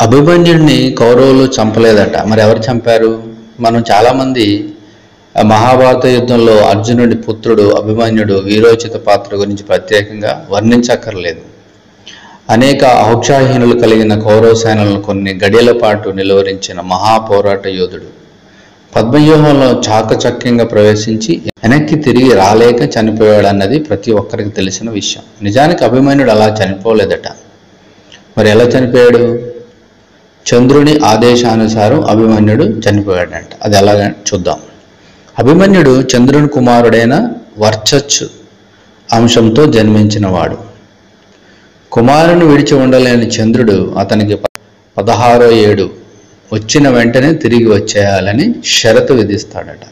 అభిమన్యుడిని కౌరవులు చంపలేదట. మరి ఎవరు చంపారు? మనం చాలామంది ఆ మహాభారత యుద్ధంలో అర్జునుడి పుత్రుడు అభిమన్యుడు వీరోచిత పాత్ర గురించి ప్రత్యేకంగా వర్ణించక్కర్లేదు. అనేక ఔక్షాహీనులు కలిగిన కౌరవ సేనలను కొన్ని గడియల పాటు నిలువరించిన మహాపోరాట యోధుడు పద్మవ్యూహంలో చాకచక్యంగా ప్రవేశించి వెనక్కి తిరిగి రాలేక చనిపోయాడన్నది ప్రతి ఒక్కరికి తెలిసిన విషయం. నిజానికి అభిమన్యుడు అలా చనిపోలేదట. మరి ఎలా చనిపోయాడు? చంద్రుని ఆదేశానుసారం అభిమన్యుడు చనిపోయాడంట. అది ఎలాగ చూద్దాం. అభిమన్యుడు చంద్రుని కుమారుడైన వర్చచ్చు అంశంతో జన్మించినవాడు. కుమారుని విడిచి ఉండలేని చంద్రుడు అతనికి పదహారో ఏడు వచ్చిన వెంటనే తిరిగి వచ్చేయాలని షరతు విధిస్తాడట.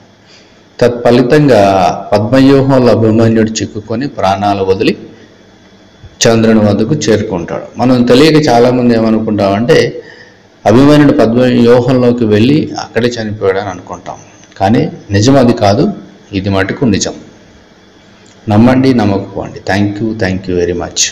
తత్ఫలితంగా పద్మవ్యూహంలో అభిమన్యుడు చిక్కుకొని ప్రాణాలు వదిలి చంద్రుని వద్దకు చేరుకుంటాడు. మనం తెలియక చాలామంది ఏమనుకుంటామంటే అభిమన్యుడు పద్మవ్యూహంలోకి వెళ్ళి అక్కడే చనిపోయాడని అనుకుంటాం. కానీ నిజం అది కాదు ఇది మటుకు నిజం. నమ్మండి నమ్మకపోండి. Thank you thank you very much